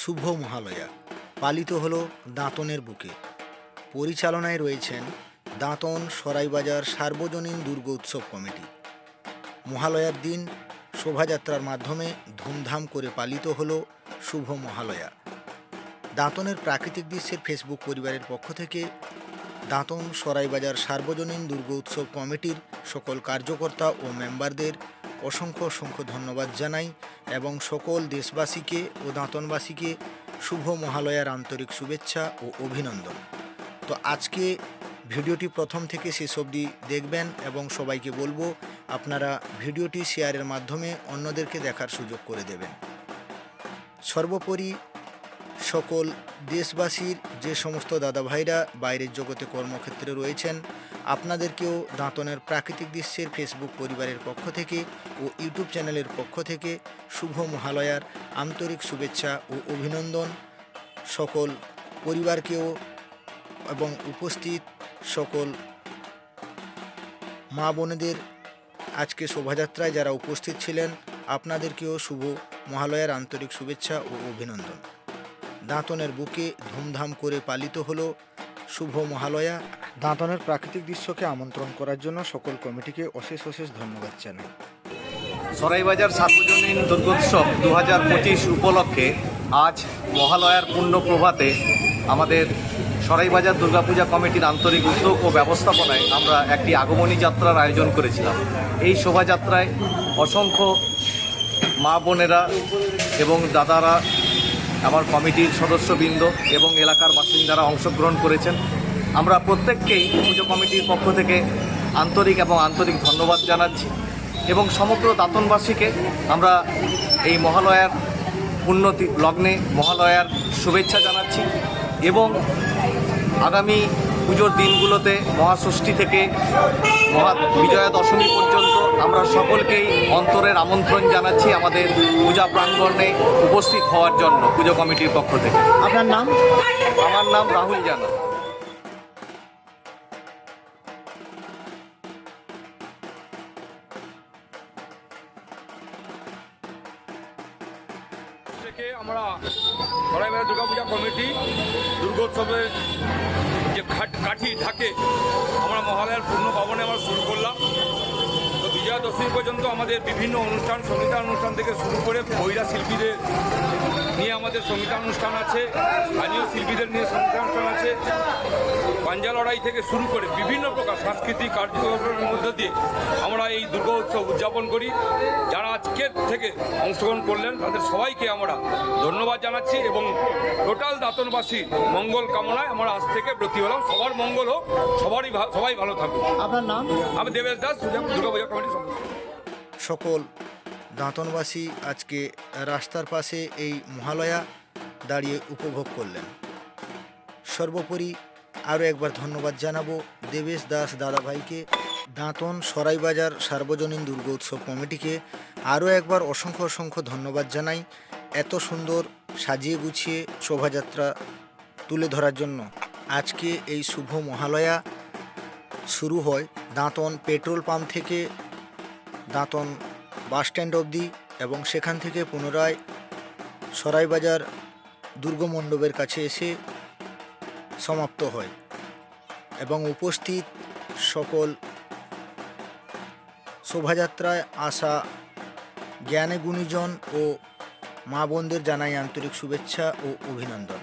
শুভ মহালয়া। পালিত হল দাঁতনের বুকে। পরিচালনায় রয়েছেন দাঁতন সরাইবাজার সার্বজনীন দুর্গ উৎসব কমিটি। মহালয়ার দিন শোভাযাত্রার মাধ্যমে ধুমধাম করে পালিত হল শুভ মহালয়া। দাঁতনের প্রাকৃতিক দৃশ্যের ফেসবুক পরিবারের পক্ষ থেকে দাঁতন সরাইবাজার সার্বজনীন দুর্গ উৎসব কমিটির সকল কার্যকর্তা ও মেম্বারদের অসংখ্য অসংখ্য ধন্যবাদ জানাই এবং সকল দেশবাসীকে ও দাঁতনবাসীকে শুভ মহালয়ার আন্তরিক শুভেচ্ছা ও অভিনন্দন। তো আজকে ভিডিওটি প্রথম থেকে শেষ অবধি দেখবেন এবং সবাইকে বলব, আপনারা ভিডিওটি শেয়ারের মাধ্যমে অন্যদেরকে দেখার সুযোগ করে দেবেন। সর্বোপরি সকল দেশবাসীর যে সমস্ত দাদাভাইরা বাইরের জগতে কর্মক্ষেত্রে রয়েছেন, আপনাদেরকেও দাঁতনের প্রাকৃতিক দৃশ্যের ফেসবুক পরিবারের পক্ষ থেকে ও ইউটিউব চ্যানেলের পক্ষ থেকে শুভ মহালয়ার আন্তরিক শুভেচ্ছা ও অভিনন্দন। সকল পরিবারকেও এবং উপস্থিত সকল মা বোনেদের আজকে শোভাযাত্রায় যারা উপস্থিত ছিলেন, আপনাদেরকেও শুভ মহালয়ার আন্তরিক শুভেচ্ছা ও অভিনন্দন। দাঁতনের বুকে ধুমধাম করে পালিত হলো শুভ মহালয়া। দাঁতনের প্রাকৃতিক দৃশ্যকে আমন্ত্রণ করার জন্য সকল কমিটিকে অশেষ অশেষ ধন্যবাদ জানাই। সরাইবাজার সার্বজনীন দুর্গোৎসব দু হাজার পঁচিশ উপলক্ষে আজ মহালয়ার পূর্ণ প্রভাতে আমাদের সরাইবাজার দুর্গাপূজা কমিটির আন্তরিক উদ্যোগ ও ব্যবস্থাপনায় আমরা একটি আগমনী যাত্রার আয়োজন করেছিলাম। এই শোভাযাত্রায় অসংখ্য মা বোনেরা এবং দাদারা আমার কমিটির সদস্যবৃন্দ এবং এলাকার বাসিন্দারা অংশগ্রহণ করেছেন। আমরা প্রত্যেককেই পুজো কমিটির পক্ষ থেকে আন্তরিক এবং আন্তরিক ধন্যবাদ জানাচ্ছি এবং সমগ্র দাতনবাসীকে আমরা এই মহালয়ার উন্নতি লগ্নে মহালয়ার শুভেচ্ছা জানাচ্ছি এবং আগামী পুজোর দিনগুলোতে মহাষষ্ঠী থেকে মহা বিজয়া দশমী পর্যন্ত আমরা সকলকেই অন্তরের আমন্ত্রণ জানাচ্ছি আমাদের পূজা প্রাঙ্গণে উপস্থিত হওয়ার জন্য পুজো কমিটির পক্ষ থেকে। আপনার নাম? আমার নাম রাহুল জানা। থেকে আমরা সরাইবাড়ি দুর্গাপূজা কমিটি দুর্গোৎসবের যে খাট কাঠি ঢাকে আমরা মহালয়ার পূর্ণ পাবনে আমরা শুরু করলাম। বিজয়া দশমী পর্যন্ত আমাদের বিভিন্ন অনুষ্ঠান সঙ্গীতান অনুষ্ঠান থেকে শুরু করে মহিলা শিল্পীদের নিয়ে আমাদের সঙ্গীতান অনুষ্ঠান আছে, স্থানীয় শিল্পীদের নিয়ে সঙ্গীতান অনুষ্ঠান আছে পাঞ্জা লড়াই থেকে শুরু করে বিভিন্ন প্রকার সাংস্কৃতিক কার্যক্রমের মধ্যে দিয়ে আমরা এই দুর্গা উৎসব উদযাপন করি। যারা আজকের থেকে অংশগ্রহণ করলেন তাদের সবাইকে আমরা ধন্যবাদ জানাচ্ছি এবং টোটাল দাতনবাসী মঙ্গল কামনায় আমরা আজ থেকে ব্রতী হলাম। সবার মঙ্গল হোক সবারই সবাই ভালো থাকুক। আপনার নাম? আমি দেবেশ দাস দুর্গাপূজা কমিটির সদস্য। সকল দাঁতনবাসী আজকে রাস্তার পাশে এই মহালয়া দাঁড়িয়ে উপভোগ করলেন। সর্বোপরি আরও একবার ধন্যবাদ জানাব দেবেশ দাস দাদাভাইকে, দাঁতন সরাইবাজার সার্বজনীন দুর্গ উৎসব কমিটিকে। আরও একবার অসংখ্য অসংখ্য ধন্যবাদ জানাই এত সুন্দর সাজিয়ে গুছিয়ে শোভাযাত্রা তুলে ধরার জন্য। আজকে এই শুভ মহালয়া শুরু হয় দাঁতন পেট্রোল পাম্প থেকে দাঁতন বাস স্ট্যান্ড অবধি এবং সেখান থেকে পুনরায় সরাইবাজার দুর্গমণ্ডপের কাছে এসে সমাপ্ত হয় এবং উপস্থিত সকল শোভাযাত্রায় আসা জ্ঞানে গুণীজন ও মা বোনদের জানাই আন্তরিক শুভেচ্ছা ও অভিনন্দন।